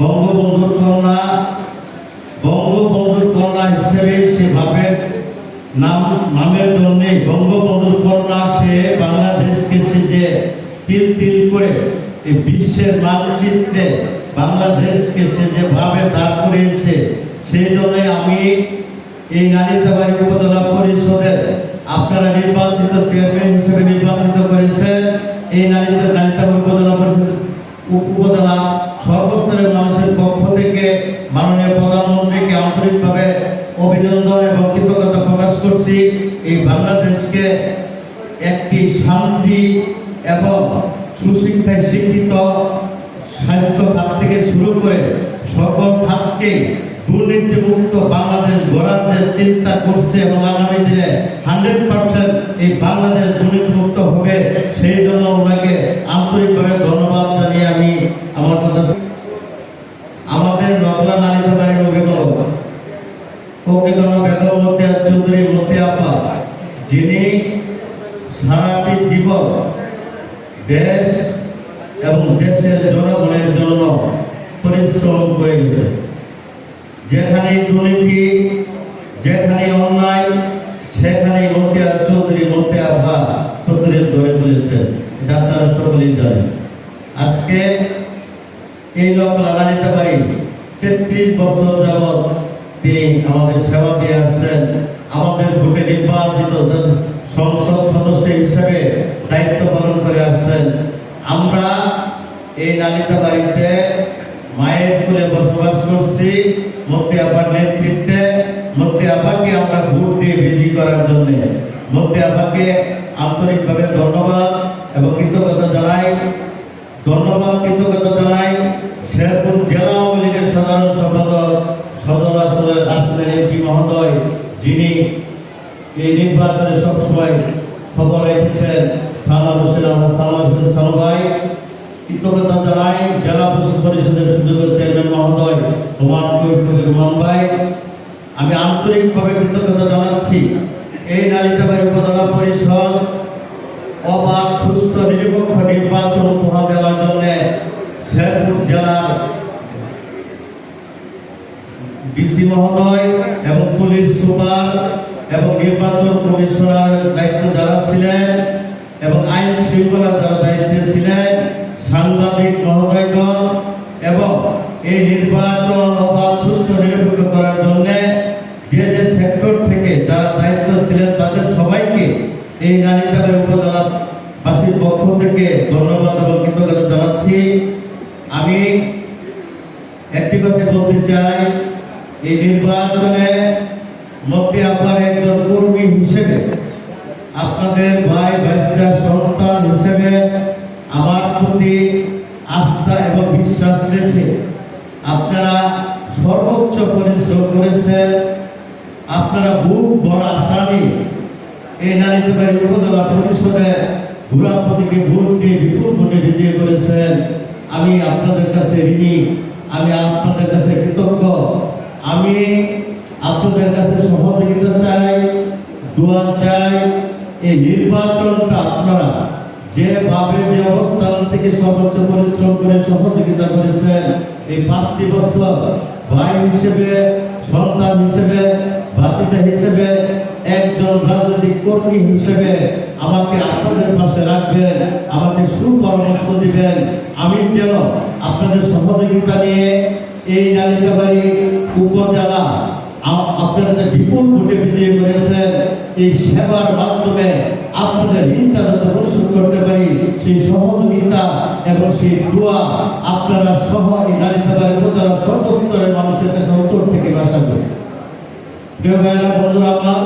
বঙ্গবন্ধুর কন্যা বঙ্গবন্ধুর কন্যা হিসেবে সেভাবে নাম, নামের জন্য বঙ্গবন্ধুর কন্যা সে বাংলাদেশকে সে যে তিল তিল করে বিশ্বের মানচিত্রে বাংলাদেশকে সে যেভাবে দাঁড় করিয়েছে, সেই জন্য আমি এই নারীতাবাড়ি উপজেলা পরিষদের আপনারা নির্বাচিত চেয়ারম্যান হিসেবে নির্বাচিত করেছেন। এই নারী নারীতাবাড়ি উপজেলা পরিষদ উপজেলা সর্বস্তরের মানুষের পক্ষ থেকে মাননীয় প্রধানমন্ত্রীকে আন্তরিকভাবে অভিনন্দন এবং কৃতজ্ঞতা প্রকাশ করছি। এই বাংলাদেশকে একটি শান্তি এবং সুশিক্ষায় শিক্ষিত স্বাস্থ্য খাত থেকে শুরু করে সকল খাতকে দুর্নীতিমুক্ত বাংলাদেশ গড়ার যে চিন্তা করছে এবং আগামী দিনে হান্ড্রেড পার্সেন্ট এই বাংলাদেশ দুর্নীতিমুক্ত হবে, সেই জন্য ওনাকে আন্তরিকভাবে ধন্যবাদ জানিয়ে আমি আমার কথা আমাদের নকলা নারীতে বাড়ির অভিভাবক মতিয়া চৌধুরী মতিয়াপা যিনি সারাটি জীবন দেশ এবং দেশের জনগণের জন্য পরিশ্রম করে যেখানে দুর্নীতি, যেখানে অন্যায়, সেখানে মতিয়া চৌধুরী, মতিয়া ভা চৌধুরী ধরে তুলেছেন এটা আপনারা সকলেই জানেন আজকে এই লোক লাগা নিতে পারি তেত্রিশ বছর যাবৎ তিনি আমাদের সেবা দিয়ে আসছেন আমাদের ভোটে নির্বাচিত সংসদ সদস্য হিসেবে দায়িত্ব পালন করে আসছেন। আমরা এই নালিতা বাড়িতে মায়ের কুলে বসবাস করছি। মধ্যে আবার নেতৃত্বে মধ্যে আবাকে আমরা ভোট দিয়ে বিজয়ী করার জন্য। মধ্যে আবাকে আন্তরিকভাবে ধন্যবাদ এবং কৃতজ্ঞতা জানাই। ধন্যবাদ, কৃতজ্ঞতা জানাই। আসনের এমপি মহোদয়, যিনি এই নির্বাচনে সবসময় খবর রেখেছেন সানা হোসেন আমরা সানা হোসেন সানু ভাই। কৃতজ্ঞতা জানাই জেলা পরিষদের সুযোগ্য চেয়ারম্যান মহোদয় কবির কবির ভাই। আমি আন্তরিকভাবে কৃতজ্ঞতা জানাচ্ছি এই নালিতাবাড়ি উপজেলা পরিষদ, অবাধ সুস্থ নিরপেক্ষ নির্বাচন উপহার দেওয়ার জন্য শেরপুর জেলার ডিসি মহোদয় এবং পুলিশ সুপার এবং নির্বাচন কমিশনার দায়িত্ব যারা ছিলেন এবং আইন শৃঙ্খলা যারা দায়িত্বে ছিলেন, সাংবাদিক মহোদয়গণ এবং এই নির্বাচন অবাধ সুস্থ নিরপেক্ষ করার জন্য যে যে সেক্টর থেকে যারা দায়িত্ব ছিলেন তাদের সবাইকে এই নারীতাবের উপজেলা বাসীর পক্ষ থেকে ধন্যবাদ এবং কৃতজ্ঞতা জানাচ্ছি। আমি একটি কথা বলতে চাই এই নির্বাচনে মধ্যে আপনার একজন কর্মী হিসেবে আপনাদের ভাই ভাইস্তার সন্তান হিসেবে আমার প্রতি আস্থা এবং বিশ্বাস রেখে আপনারা সর্বোচ্চ পরিশ্রম করেছেন। আপনারা বুক ভরা আসামি এই নারীতে বাড়ি উপজেলা পরিষদে ঘোরাপতিকে ভোট দিয়ে বিপুল ভোটে বিজয় করেছেন। আমি আপনাদের কাছে ঋণী। আমি আপনাদের কাছে কৃতজ্ঞ আমি আপনাদের কাছে সহযোগিতা চাই, দোয়া চাই, এই নির্বাচনটা আপনারা যেভাবে যে অবস্থান থেকে সর্বোচ্চ পরিশ্রম করে সহযোগিতা করেছেন, এই পাঁচটি বছর ভাই হিসেবে, সন্তান হিসেবে, ভাতিজা হিসেবে, একজন রাজনৈতিক কর্মী হিসেবে আমাকে আপনাদের পাশে রাখবেন, আমাকে সুপরামর্শ দিবেন। আমি যেন আপনাদের সহযোগিতা নিয়ে এই নালিকাবাড়ি উপজেলা আপনারা বিপুল ভোটে বিজয়ী করেছেন, এই সেবার মাধ্যমে আপনাদের ঋণটা যাতে পরিশোধ করতে পারি, সেই সহযোগিতা এবং সেই দোয়া আপনারা সহ এই নারী সেবার উপদ্বারা সর্বস্তরের মানুষের কাছে অন্তর থেকে বাসা করে। প্রিয় ভাইয়েরা, বন্ধুরা আমার